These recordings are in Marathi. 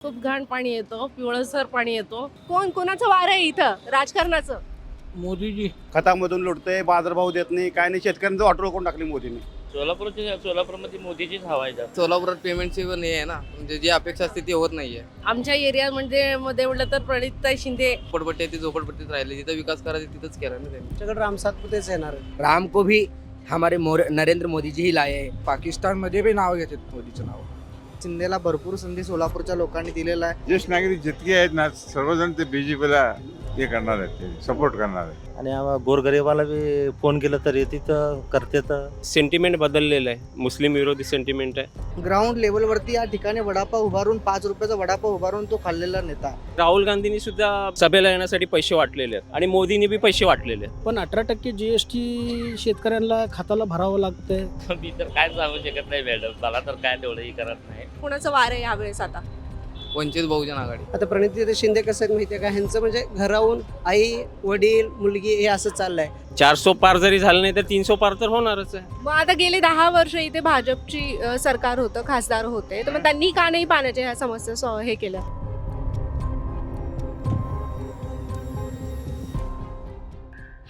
खूप घाण पाणी येतो पिवळसर पाणी येतो. कोण कोणाचं वार आहे इथं? राजकारणाचं? मोदीजी. खतामधून लुटते बाजारभाव देत नाही काय नाही शेतकऱ्यांचं वाटोळ करून टाकली मोदीने. सोलापूरची सोलापूरमध्ये मोदीचीच हवा आहे जास्त. सोलापुरात पेमेंटची पण हे आहे ना म्हणजे जी अपेक्षा असते ती होत नाहीये. आमच्या एरियामध्ये मध्ये म्हटलं तर प्रणितताई शिंदे. झोपडपट्टी आहे ती झोपडपट्टीत राहिली जिथं विकास करायचा तिथंच केला ना त्यांनी. आमच्याकडे राम सातपुतेच येणार राम को भी हमारे मोर नरेंद्र मोदी जी ही लाए हैं. पाकिस्तानमध्ये बी नाव घेतात मोदीचं नाव. शिंदेला भरपूर संधी सोलापूरच्या लोकांनी दिलेला आहे. ज्येष्ठ नागरिक जितके आहेत ना सर्वजण ते बीजेपीला हे करणार आहेत ते सपोर्ट करणार आहेत. आणि आम्हा गोरगरिबाला बी फोन केलं तर येते तर करते तर. सेंटिमेंट बदललेलं आहे. मुस्लिम विरोधी सेंटिमेंट आहे. ग्राउंड लेवलवरती या ठिकाणी वडापाव उभारून पाच रुपयाचा वडापाव उभारून तो खाल्लेला नेता. राहुल गांधींनी सुद्धा सभेला येण्यासाठी पैसे वाटलेले आहेत आणि मोदींनी बी पैसे वाटलेले पण अठरा टक्के जीएसटी शेतकऱ्यांना खाताला भरावं लागतंय. आहेत मी तर काय सांगू शकत नाही मॅडम मला तर काय तेवढंही करत नाही. कोणाचं वार आहे यावेळेस आता? वंचित बहुजन आघाडी. आता प्रणिती शिंदे कसं आहेत माहितीये का? ह्यांचं म्हणजे घराहून आई वडील मुलगी हे असं चाललंय. चारसो पार जरी झालं नाही तर तीनशो पार तर होणारच आहे. मग आता गेले दहा वर्ष इथे भाजपची अ, सरकार होतं खासदार होते. तर मग त्यांनी का नाही पाण्याच्या ह्या समस्या सॉ- हे केलं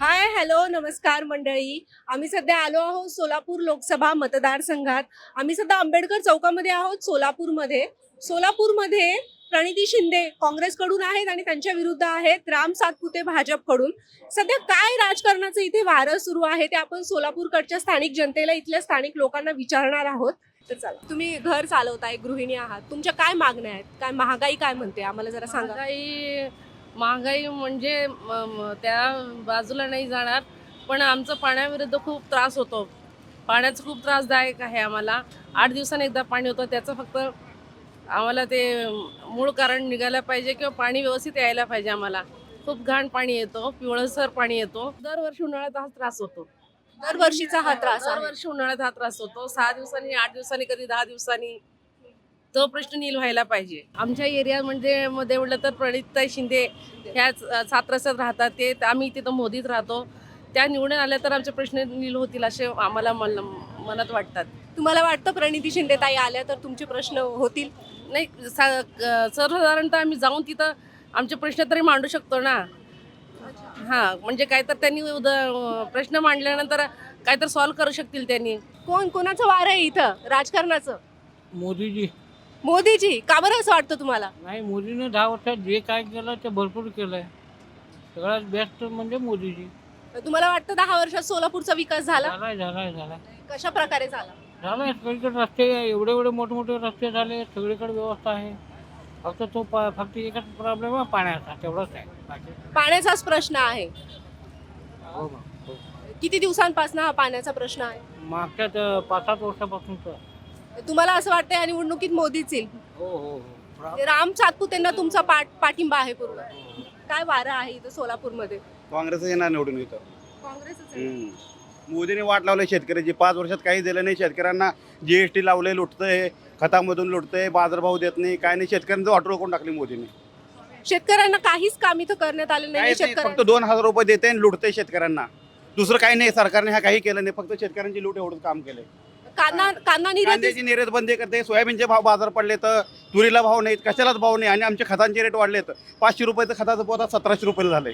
हाय हॅलो नमस्कार मंडळी. आम्ही सध्या आलो आहोत सोलापूर लोकसभा मतदारसंघात. आम्ही सध्या आंबेडकर चौकामध्ये आहोत सोलापूरमध्ये. सोलापूरमध्ये प्रणिती शिंदे काँग्रेसकडून आहेत आणि त्यांच्या विरुद्ध आहेत. राम सातपुते भाजपकडून. सध्या काय राजकारणाचं इथे वारं सुरू आहे ते आपण सोलापूरकडच्या स्थानिक जनतेला इथल्या स्थानिक लोकांना विचारणार आहोत. तर चला. तुम्ही घर चालवताय गृहिणी आहात. तुमच्या काय मागण्या आहेत? काय महागाई काय म्हणते? आम्हाला जरा सांगा. महागाई महागाई म्हणजे त्या बाजूला नाही जाणार. पण आमचं पाण्याविरुद्ध खूप त्रास होतो. पाण्याचं खूप त्रासदायक आहे आम्हाला. आठ दिवसांनी एकदा पाणी होतं. त्याचं फक्त आम्हाला ते मूळ कारण निघायला पाहिजे किंवा पाणी व्यवस्थित यायला पाहिजे आम्हाला. खूप घाण पाणी येतो पिवळसर पाणी येतो. दरवर्षी उन्हाळ्यात हा त्रास होतो. दरवर्षीचा हा त्रास दरवर्षी उन्हाळ्यात हा त्रास होतो. सहा दिवसांनी आठ दिवसांनी कधी दहा दिवसांनी तो प्रश्न नील व्हायला पाहिजे. आमच्या एरिया म्हणजे मध्ये म्हटलं तर प्रणितताई शिंदे ह्या सात राहतात. ते आम्ही तिथं मोदीत राहतो. त्या निवडून आल्या तर आमचे प्रश्न नील होतील असे आम्हाला मन मनात वाटतात. तुम्हाला वाटतं प्रणिती शिंदे ताई आल्या तर तुमचे प्रश्न होतील? नाही सा- सर्वसाधारणतः आम्ही जाऊन तिथं आमचे प्रश्न तरी मांडू शकतो ना. हां म्हणजे काय तर त्यांनी उद प्रश्न मांडल्यानंतर काय तर सॉल्व्ह करू शकतील त्यांनी. कोण कोणाचं वार आहे इथं? राजकारणाचं? मोदीजी. मोदीजी का बरं असं वाटतं तुम्हाला? नाही मोदीनं दहा वर्षात जे काय केलं ते भरपूर केलंय. सगळ्यात बेस्ट म्हणजे मोदीजी. तुम्हाला वाटतं दहा वर्षात सोलापूरचा विकास झाला? झालाय झालाय झालाय. कशा प्रकारे झाला? झालाय सगळीकडे रस्ते एवढे एवढे मोठे मोठे रस्ते झाले सगळीकडे व्यवस्था आहे. फक्त तो पा- फक्त एकच प्रॉब्लेम आहे पाण्याचा तेवढंच आहे. बाकी पाण्याचाच प्रश्न आहे. हो. हो. किती दिवसांपासून हा पाण्याचा प्रश्न आहे? मागच्या त- पाच सात वर्षापासूनच. तुम्हाला असं वाटतं या निवडणुकीत मोदीच येईल? हो हो हो. ते राम सातपुतेंना तुमचा पाठ पाठिंबा आहे पूर्ण. काय वारं आहे इथं सोलापूरमध्ये? काँग्रेस येणार निवडून काँग्रेसच आहे. हम्म. मोदीने वाट लावली शेतकऱ्याची. पाच वर्षात काही दिलं नाही. शेतकऱ्यांना जीएसटी लावले लुटतंय खतामधून लुटतंय बाजारभाव देत नाही काय नाही. शेतकऱ्यांचं वाटोळ करून टाकली मोदीने. शेतकऱ्यांना काहीच काम इथं करण्यात आलं नाही. काहीच नाही, फक्त शेतकऱ्यांना दोन हजार रुपये देते आणि लुटते शेतकऱ्यांना. दुसरं काही नाही. सरकारने हा काही केलं नाही. फक्त शेतकऱ्यांची लूट एवढंच काम केलंय. कांदा कांदा निर्यात कांद्याची निर्यात बंदी करते सोयाबीनचे भाव बाजार पडले तर तुरीला भाव नाहीत. कशालाच भाव नाही. आणि आमच्या खतांचे रेट वाढले तर पाचशे रुपयाचं खताचं पोत सतराशे रुपये झालंय.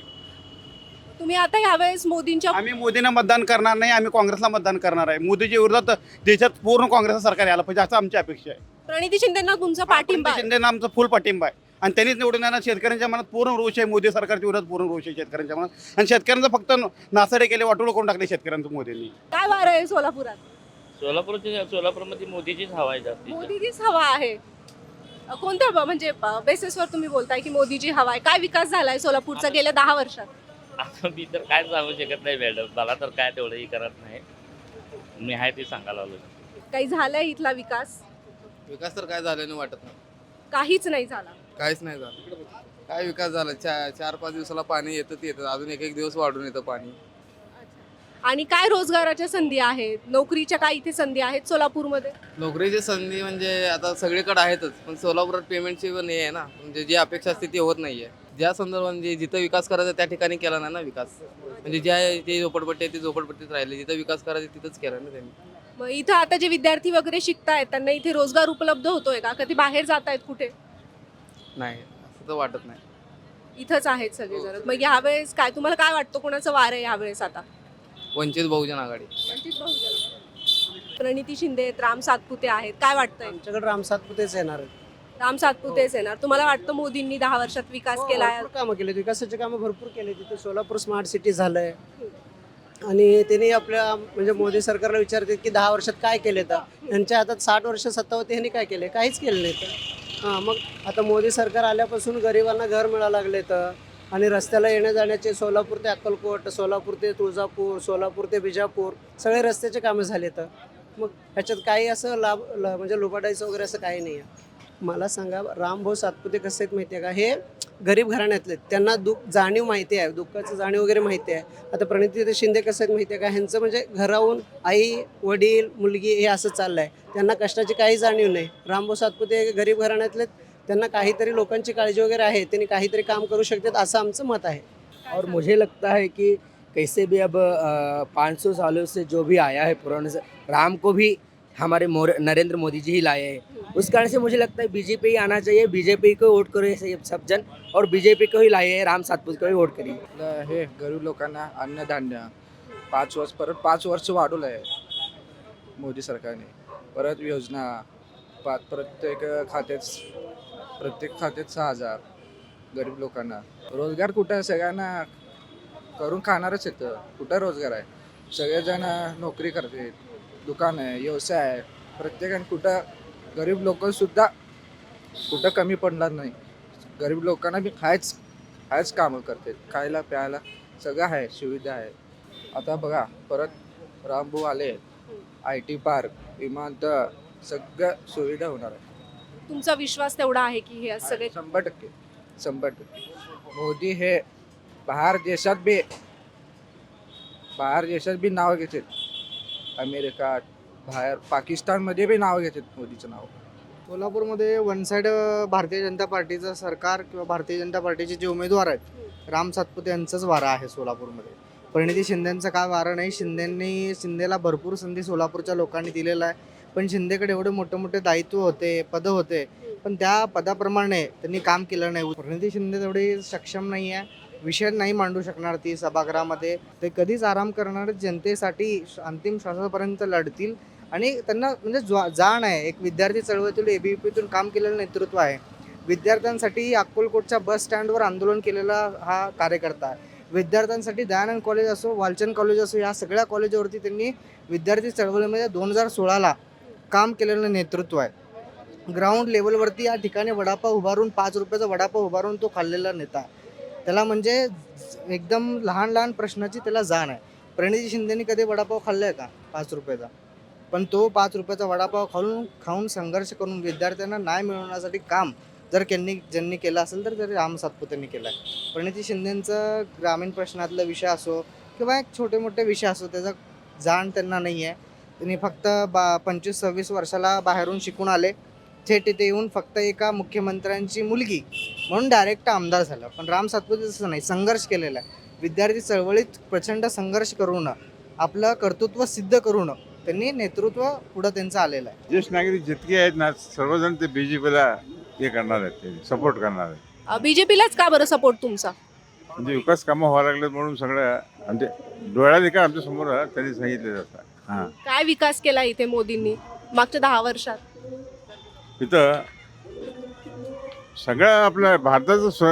तुम्ही आता यावेळेस मोदींच्या आम्ही मोदींना मतदान करणार नाही आम्ही काँग्रेसला मतदान करणार आहे. मोदीच्या विरोधात देशात पूर्ण काँग्रेसचं सरकार यायला पाहिजे असं आमची अपेक्षा आहे. प्रणिती शिंदेना तुमचा पाठिंबा आहे. शिंदेना आमचा फुल पाठिंबा आहे. आणि त्यांनीच निवडून येणार शेतकऱ्यांच्या मनात पूर्ण रोष आहे मोदी सरकारच्या विरोधात पूर्ण रोष आहे शेतकऱ्यांच्या मनात. आणि शेतकऱ्यांचं फक्त नासाडे केले वाटोळ करून टाकले शेतकऱ्यांचं मोदींनी. काय वार आहे सोलापुरात? सोलापूरची सोलापूरमध्ये मोदीचीच हवा आहे जास्ती. मोदीचीच हवा आहे. अ, कोणत्या ब- म्हणजे बेसिसवर तुम्ही बोलताय की मोदीची हवा आहे? काय विकास झालाय सोलापूरचा गेल्या दहा वर्षात? आता मी तर काय सांगू शकत नाही मॅडम मला तर काय तेवढंही करत नाही. मी आहे ते सांगायला आलो काही झालाय इथला विकास? विकास तर काय झालं नाही वाटत नाही काहीच नाही झाला. काहीच नाही झालं. काय विकास झाला? चार चार पाच दिवसाला पाणी येतं ते येतं अजून एक एक दिवस वाढून येतं पाणी. आणि काय रोजगाराच्या संधी आहेत? नोकरीच्या काय इथे संधी आहेत सोलापूरमध्ये? नोकरीची संधी म्हणजे आता सगळीकडे आहेतच. पण सोलापुरात पेमेंटची पण हे आहे ना. म्हणजे जी अपेक्षा असते ती होत नाहीये. ज्या संदर्भात म्हणजे जिथं विकास करायचा त्या ठिकाणी केला नाही ना विकास. म्हणजे ज्या जे झोपडपट्टी आहे ती झोपडपट्टीत राहिली जिथं विकास करायचा तिथंच केला ना त्यांनी. मग इथं आता जे विद्यार्थी वगैरे शिकतायत त्यांना इथे रोजगार उपलब्ध होतोय का? कधी बाहेर जात आहेत कुठे? नाही असं तर वाटत नाही. इथंच आहेत सगळेजण. मग यावेळेस काय तुम्हाला काय वाटतं कोणाचं वार आहे यावेळेस आता? वंचित बहुजन आघाडी. प्रणिती शिंदे आहेत राम सातपुते आहेत. काय वाटतंय? आमच्याकडे राम सातपुतेच येणार आहेत. राम सातपुतेच येणार. तुम्हाला वाटतं मोदींनी दहा वर्षात विकास केलाय? भरपूर कामं केले. विकासाचे कामं भरपूर केले. तिथे सोलापूर स्मार्ट सिटी झालंय. आणि त्यांनी आपल्या म्हणजे मोदी सरकारला विचारते की दहा वर्षात काय केले तर? यांच्या हातात साठ वर्ष सत्ता होते ह्यांनी काय केले काहीच केलं नाही तर. हां मग आता मोदी सरकार आल्यापासून गरिबांना घर मिळायला लागले तर? आणि रस्त्याला येण्या जाण्याचे सोलापूर ते अक्कलकोट सोलापूर ते तुळजापूर सोलापूर ते बिजापूर सगळे रस्त्याचे कामं झाले तर? मग ह्याच्यात काही असं लाभ म्हणजे लुबाडायचं वगैरे असं काही नाही आहे. मला सांगा रामभाऊ सातपुते कसे आहेत माहिती आहे का? हे गरीब घराण्यातले आहेत. त्यांना दुःख जाणीव माहिती आहे. दुःखाचं जाणीव वगैरे माहिती आहे. आता प्रणिती शिंदे कसं आहेत माहिती आहे का? ह्यांचं म्हणजे घराहून आई वडील मुलगी हे असं चाललं आहे त्यांना कष्टाची काही जाणीव नाही. रामभाऊ सातपुते गरीब घराण्यातले आहेत. त्यांना काहीतरी लोकांची काळजी वगैरे आहे. त्यांनी काहीतरी काम करू शकतात असं आमचं मत आहे. और मुझे लगता है कि कैसे भी अब पाँच सौ सालों से जो भी आया है पुराने से राम को भी हमारे मोर नरेंद्र मोदी जी ही लाए हैं। उस कारण से मुझे लगता है बीजेपी ही आना चाहिए बीजेपी को वोट करो ऐसे सब जन और बीजेपी को ही लाए हैं राम सातपुत को ही वोट करी हे गरीब लोकांना अन्नधान्य पाच वर्ष परत पाच वर्ष वाढवलं आहे मोदी सरकारने. परत योजना पा प्रत्येक खात्यात प्रत्येक खात्यात सहा हजार गरीब लोकांना. रोजगार कुठं सगळ्यांना करून खाणारच येतं कुठं रोजगार आहे? सगळेजण नोकरी करते दुकान आहे व्यवसाय आहे. प्रत्येकाने कुठं गरीब लोकसुद्धा कुठं कमी पडणार नाही. गरीब लोकांना बी हायच हायच कामं करते खायला प्यायला सगळं आहे सुविधा आहे. आता बघा परत रामभाऊ आले. आय टी पार्क विमानतळ सगळं सुविधा होणार आहे. तुमचा विश्वास तेवढा आहे की हे सगळे शंभर टक्के शंभर टक्के. मोदी हे बाहेर देशात बी बाहेर देशात बी नाव घेतात. अमेरिका बाहेर पाकिस्तानमध्ये बी नाव घेतात मोदीचं नाव. सोलापूरमध्ये वन साईड भारतीय जनता पार्टीचं सरकार किंवा भारतीय जनता पार्टीचे जे उमेदवार आहेत राम सातपुते यांचंच वारा आहे सोलापूरमध्ये. परिणिती शिंदेचं काय वारा नाही. शिंदेंनी शिंदेला भरपूर संधी सोलापूरच्या लोकांनी दिलेला आहे. पण शिंदेकडे एवढे मोठे मोठे दायित्व होते पदं होते. पण त्या पदाप्रमाणे त्यांनी काम केलं नाही. परिणिती शिंदे तेवढी सक्षम नाही आहे. विषय नाही मांडू शकणार ती सभागृहामध्ये. ते कधीच आराम करणार जनतेसाठी अंतिम श्वासापर्यंत लढतील. आणि त्यांना म्हणजे ज्वा- जाण आहे. एक विद्यार्थी चळवळीतून एबीपीतून काम केलेलं नेतृत्व आहे. विद्यार्थ्यांसाठी अक्कलकोटच्या बस स्टँडवर आंदोलन केलेला हा कार्यकर्ता आहे. विद्यार्थ्यांसाठी दयानंद कॉलेज असो वालचंद कॉलेज असो या सगळ्या कॉलेजवरती त्यांनी विद्यार्थी चळवळीमध्ये दोन हजार सोळाला काम केलेलं नेतृत्व आहे. ग्राउंड लेवलवरती या ठिकाणी वडापाव उभारून पाच रुपयाचा वडापाव उभारून तो खाल्लेला नेता त्याला म्हणजे एकदम लहान लहान प्रश्नाची त्याला जाण आहे. प्रणिती शिंदेनी कधी वडापाव खाल्लाय का? पाच रुपयाचा. पण तो पाच रुपयाचा वडापाव खाऊन खाऊन संघर्ष करून विद्यार्थ्यांना न्याय मिळवण्यासाठी काम जर त्यांनी ज्यांनी केलं असेल तर तरी राम सातपुतेंनी केलं आहे प्रणिती शिंदेचं ग्रामीण प्रश्नातला विषय असो किंवा एक छोटे मोठे विषय असो त्याचा जाण त्यांना नाही आहे त्यांनी फक्त बा पंचवीस सव्वीस वर्षाला बाहेरून शिकून आले. थेट इथे येऊन फक्त एका मुख्यमंत्र्यांची मुलगी म्हणून डायरेक्ट आमदार झाला. पण राम सातपुते तसं नाही संघर्ष केलेला आहे. विद्यार्थी चळवळीत प्रचंड संघर्ष करून आपलं कर्तृत्व सिद्ध करून त्यांनी नेतृत्व पुढं त्यांचं आलेलं आहे. ज्येष्ठ नागरिक जितके आहेत ना सर्वजण ते बी जे पीला हे करणार आहेत ते सपोर्ट करणार आहेत. बीजेपीलाच का बरं सपोर्ट तुमचा? म्हणजे विकास कामं व्हायला लागलेत म्हणून सगळं म्हणजे डोळ्यात एका आमच्यासमोर त्यांनी सांगितलं जातं हां काय विकास केला इथे मोदींनी मागच्या दहा वर्षात? इथं सगळं आपलं भारताचं स्व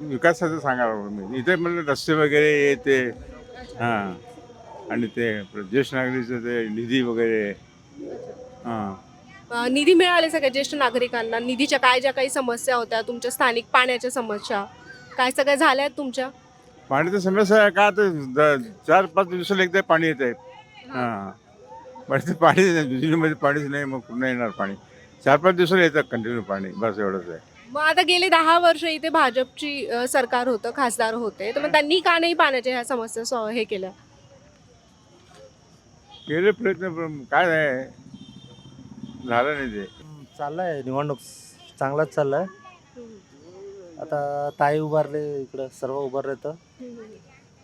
विकासाचं सांगायला मी. इथे म्हणजे रस्ते वगैरे हे ते हां. आणि ते ज्येष्ठ नागरिकचं ते निधी वगैरे हां. अं, निधी मिळाले सगळ्या ज्येष्ठ नागरिकांना. निधीच्या काय ज्या काही समस्या होत्या तुमच्या स्थानिक पाण्याच्या समस्या काय सगळ्या झाल्या आहेत तुमच्या? पाण्याची समस्या आहे का? तर द- चार पाच दिवसाला एकदा पाणी येत आहे हां. पण ते पाणी जुनीमध्ये पाणीच नाही मग पुन्हा येणार पाणी. चार पाच दिवसाला येतं कंटिन्यू पाणी. बस एवढंच आहे. मग आता गेले दहा वर्ष इथे भाजपची अं, सरकार होतं खासदार होते. तर मग त्यांनी का नाही पाण्याच्या ह्या समस्या सॉ- हे केल्या? केले प्रयत्न पण काय आहे झालं नाही ते. चाललाय. निवडणूक चांगलाच चाललाय. आता ताई उभारले इकडं सर्व उभारले तर.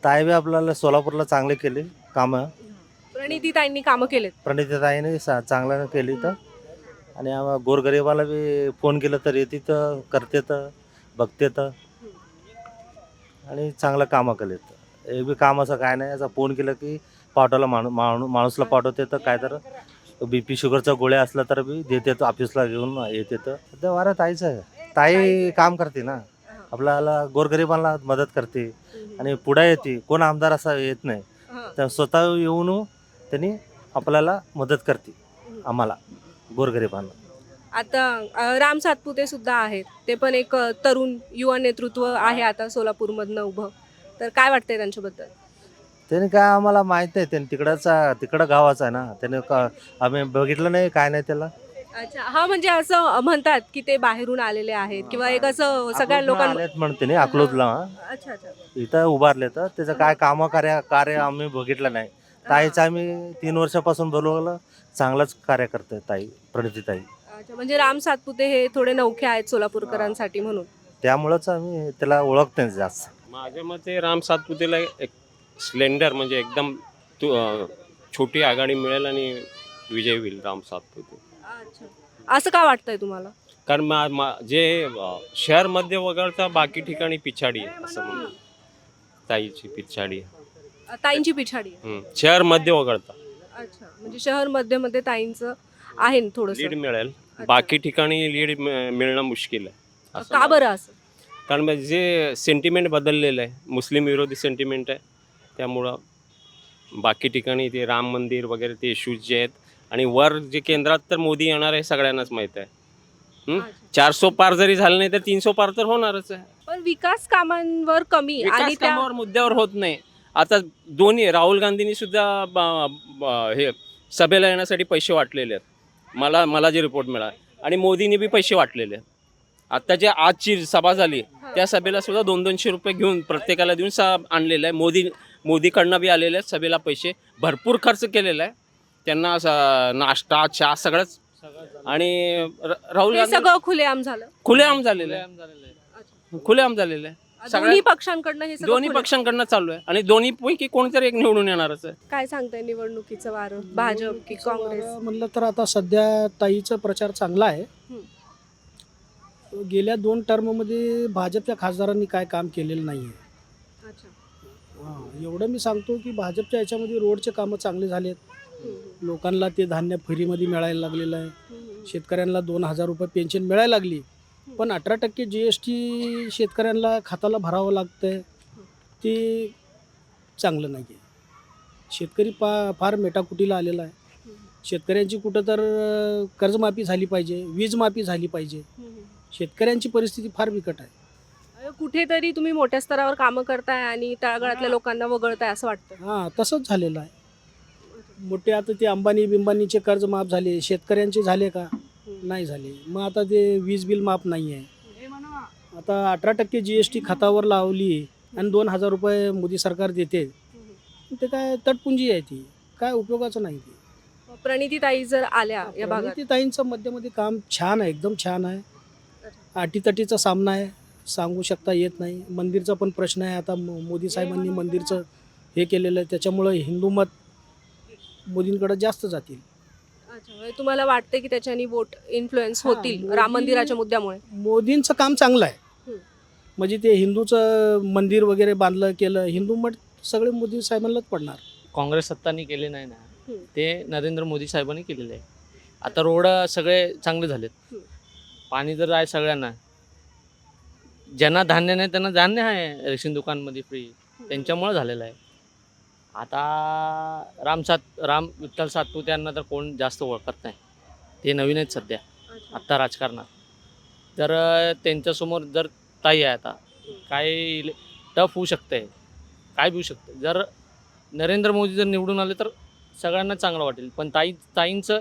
ताई बी आपल्याला सोलापूरला चांगले केले कामं. प्रणिती ताईंनी कामं केलेत. प्रणिती ताईने सा चांगल्यानं केली तर. आणि आम्हा गोरगरिबाला बी फोन केलं तर येते तर करते तर बघते तर आणि चांगलं कामं केलेत. हे बी काम असं काय नाही असं फोन केलं की पाठवला माणू माणू माणूसला पाठवते तर काय तर बी पी शुगरचा गोळ्या असला तर बी देते तर ऑफिसला घेऊन येते तर सध्या वारा ताईच आहे. ताई काम करते ना. आपल्याला गोरगरिबांना मदत करते. आणि पुढे येते. कोण आमदार असा येत नाही. तर स्वतः येऊन त्यांनी आपल्याला मदत करते. आम्हाला. गोरगरिबांना. आता अ, राम सातपुते सुद्धा आहेत. ते पण एक अ, तरुण युवा नेतृत्व आहे आता सोलापूरमधनं उभं. तर काय वाटतंय त्यांच्याबद्दल? त्याने काय आम्हाला माहीत नाही. त्याने तिकडचा तिकडं गावाचा आहे ना. त्याने का आम्ही बघितलं नाही काय नाही त्याला. अच्छा. हा म्हणजे असं म्हणतात की ते बाहेरून आलेले आहेत किंवा एक असं सगळ्या अकलूजला लोकांना आलेत म्हणते नाही अकलूजला. अच्छा अच्छा. इथं उभारले तर त्याचं काय काम कार्य कार्य आम्ही बघितलं नाही. ताईचं आम्ही तीन वर्षापासून बोलवलं. चांगलंच कार्य करते ताई प्रणिती ताई. अच्छा म्हणजे राम सातपुते हे थोडे नौखे आहेत सोलापूरकरांसाठी म्हणून. त्यामुळंच आम्ही त्याला ओळखते जास्त. माझ्या मते राम सातपुतेला एक स्प्लेंडर म्हणजे एकदम तु- अं, छोटी आघाडी मिळेल आणि विजय होईल राम सातपुते. अच्छा. असं का वाटतंय तुम्हाला? कारण मा, मा जे अं, शहरमध्ये वगळता बाकी ठिकाणी पिछाडी आहे असं म्हणून. ताईची पिछाडी आहे. ताईंची पिछाडी आहे. हम्म. शहरमध्ये वगळता. अच्छा म्हणजे शहरमध्ये मध्ये ताईंचं आहे थोडस? लीड मिळेल. बाकी ठिकाणी लीड मिळणं मुश्किल आहे असं का बरं असं? कारण मग जे सेंटिमेंट बदललेलं आहे मुस्लिम विरोधी सेंटिमेंट आहे त्यामुळं बाकी ठिकाणी ते राम मंदिर वगैरे ते इश्यूज जे आहेत आणि वर जे केंद्रात तर मोदी येणार आहे सगळ्यांनाच माहीत आहे. हं? चारसो पार जरी झालं नाही तर तीनशो पार तर होणारच आहे. पण विकास कामांवर कमी आणि विकास त्या कामावर मुद्द्यावर होत नाही. आता दोन्ही राहुल गांधींनी सुद्धा हे सभेला येण्यासाठी पैसे वाटलेले आहेत. मला मला जे रिपोर्ट मिळाला. आणि मोदींनी बी पैसे वाटलेले आहेत. आता जे आजची सभा झाली त्या सभेला सुद्धा दोन दोनशे रुपये घेऊन प्रत्येकाला देऊन सा आणलेलं आहे. मोदी मोदीकडनं बी आलेले आहेत सभेला पैसे. भरपूर खर्च केलेला आहे. त्यांना असं नाश्ता चहा सगळंच. आणि राहुल गांधी सगळं खुलेआम झालं. खुलेआम झालेलं आहे. खुलेआम झालेलं आहे. सगळ्या- दोन्ही पक्षांकडनं हे सगळं दोन्ही पक्षांकडनं चालू आहे. आणि दोन्ही पैकी कोणतरी एक निवडून येणारच आहे. काय सांगताय निवडणुकीचं वारं? भाजप की काँग्रेस? म्हणलं तर आता सध्या ताईचा प्रचार चांगला आहे. गेल्या दोन टर्ममध्ये भाजपच्या खासदारांनी काय काम केलेलं नाही आहे अच्छा. हां एवढं मी सांगतो की भाजपच्या याच्यामध्ये रोडचे कामं चांगले झालेत. लोकांना ते धान्य फ्रीमध्ये मिळायला लागलेलं आहे. शेतकऱ्यांना दोन हजार रुपये पेन्शन मिळायला लागली. पण अठरा टक्के जी एस टी शेतकऱ्यांना खाताला भरावं लागतं आहे ते चांगलं नाही आहे शेतकरी पा फार मेटाकुटीला आलेला आहे. शेतकऱ्यांची कुठं तर कर्जमाफी झाली पाहिजे वीज माफी झाली पाहिजे. शेतकऱ्यांची परिस्थिती फार बिकट आहे. कुठेतरी तुम्ही मोठ्या स्तरावर कामं करताय आणि तळागाळातल्या लोकांना वगळताय असं वाटतं. हां तसंच झालेलं आहे. मोठे आता ते अंबानी बिंबानीचे कर्ज माफ झाले शेतकऱ्यांचे झाले का? नाही झाले. मग आता ते वीज बिल माफ नाही आहे आता अठरा टक्के जी एस टी खातावर लावली आणि दोन हजार रुपये मोदी सरकार देते. ते काय तटपुंजी आहे ती. काय उपयोगाचं नाही ती. प्रणिती ताई जर आल्या या भागात. प्रणिती ताईंचं मध्यमध्ये काम छान आहे एकदम छान आहे. अटीतटीचा सामना आहे सांगू शकता येत नाही. मंदिरचा पण प्रश्न आहे. आता मो- मोदी साहेबांनी मंदिरचं हे केलेलं आहे. त्याच्यामुळं हिंदू मत मोदींकडे जास्त जातील. अच्छा म्हणजे तुम्हाला वाटतं की त्याच्यानी वोट इन्फ्लुएन्स होतील राम मंदिराच्या मुद्द्यामुळे? मोदींचं काम चांगलं आहे. हं. म्हणजे ते हिंदूचं मंदिर वगैरे बांधलं केलं हिंदू मठ सगळे मोदी साहेबांनाच पडणार. काँग्रेस सत्तानी केले नाही ना. ते नरेंद्र मोदी साहेबांनी केलेले आहे. आता रोड सगळे चांगले झालेत. पाणी जर आहे सगळ्यांना. ज्यांना धान्य नाही त्यांना धान्य आहे रेशन दुकानमध्ये फ्री. त्यांच्यामुळं झालेलं आहे. आता राम सात राम विठ्ठल सातपुते यांना तर कोण जास्त ओळखत नाही. ते नवीन आहेत सध्या. आत्ता राजकारणात. तर त्यांच्यासमोर जर ताई आहे आता काय टफ होऊ शकतं काय होऊ शकतं जर नरेंद्र मोदी जर निवडून आले तर सगळ्यांना चांगलं वाटेल. पण ताई ताईंचं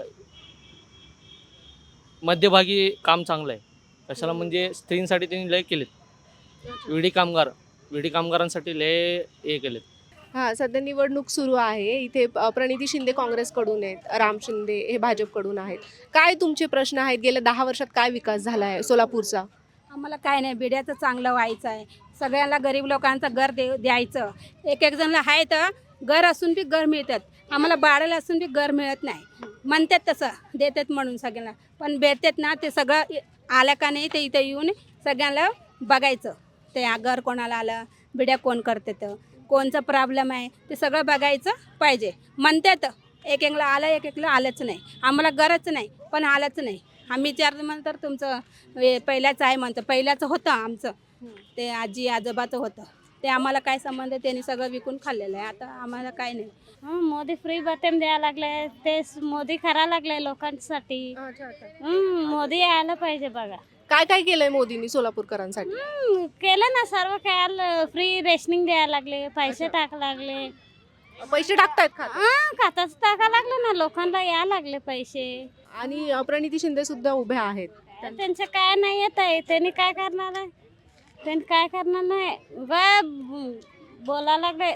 मध्यभागी काम चांगलं आहे. कशाला म्हणजे स्त्रींसाठी त्यांनी लय केलेत. विडी कामगार विडी कामगारांसाठी लय हे केलेत. हां सध्या निवडणूक सुरू आहे. इथे अ, प्रणिती शिंदे काँग्रेसकडून आहेत. राम शिंदे हे भाजपकडून आहेत. काय तुमचे प्रश्न आहेत? गेल्या दहा वर्षात काय विकास झाला आहे सोलापूरचा? आम्हाला काय नाही बिड्याचं चांगलं व्हायचं आहे. सगळ्यांना गरीब लोकांचं घर दे द्यायचं. एक एक जणला आहे तर घर असून बी घर मिळतात. आम्हाला बाळाला असून बी घर मिळत नाही. म्हणतात तसं देतात म्हणून सगळ्यांना. पण भेटतात ना ते सगळं इ- आलं का नाही ते इथं येऊन सगळ्यांना बघायचं. ते घर कोणाला आलं बिड्या कोण करते तर कोणचा प्रॉब्लेम आहे ते सगळं बघायचं पाहिजे. म्हणतात एक एकला आलं एक एकला आलंच नाही. आम्हाला गरज नाही पण आलंच नाही. आम्ही विचारलं म्हणतं तर तुमचं पहिल्याचं आहे म्हणतं. पहिल्याचं होतं आमचं. ते आजी आजोबाचं होतं. ते आम्हाला काय संबंध आहे त्यांनी सगळं विकून खाल्लेलं आहे. आता आम्हाला काय नाही. मोदी फ्री बटन द्यायला लागले. ते स- मोदी करा लागले लोकांसाठी. मोदी यायला पाहिजे बघा. काय काय केलंय मोदींनी सोलापूरकरांसाठी? केलं ना सर्व काय फ्री रेशनिंग द्यायला लागले पैसे टाका लागले. पैसे टाकतायत का? हं, खाताच टाका लागले ना लोकांना या लागले पैसे. आणि अ, प्रणिती शिंदे सुद्धा उभ्या आहेत. त्यांचे काय नाही येत आहे त्यांनी काय करणार आहे? त्यांनी काय करणार नाही? ग बोला लागले.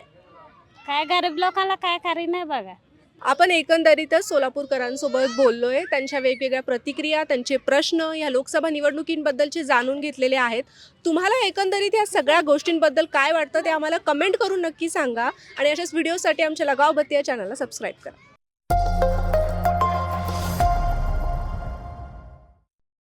काय गरीब लोकांना काय करी नाही बघा. आपण एकंदरीतच सोलापूरकरांसोबत बोललो आहे त्यांच्या वेगवेगळ्या प्रतिक्रिया त्यांचे प्रश्न या लोकसभा निवडणुकींबद्दलचे जाणून घेतलेले आहेत. तुम्हाला एकंदरीत या सगळ्या गोष्टींबद्दल काय वाटतं ते आम्हाला कमेंट करून नक्की सांगा. आणि अशाच व्हिडिओसाठी आमच्या लगावबत्ती या चॅनलला सबस्क्राईब करा.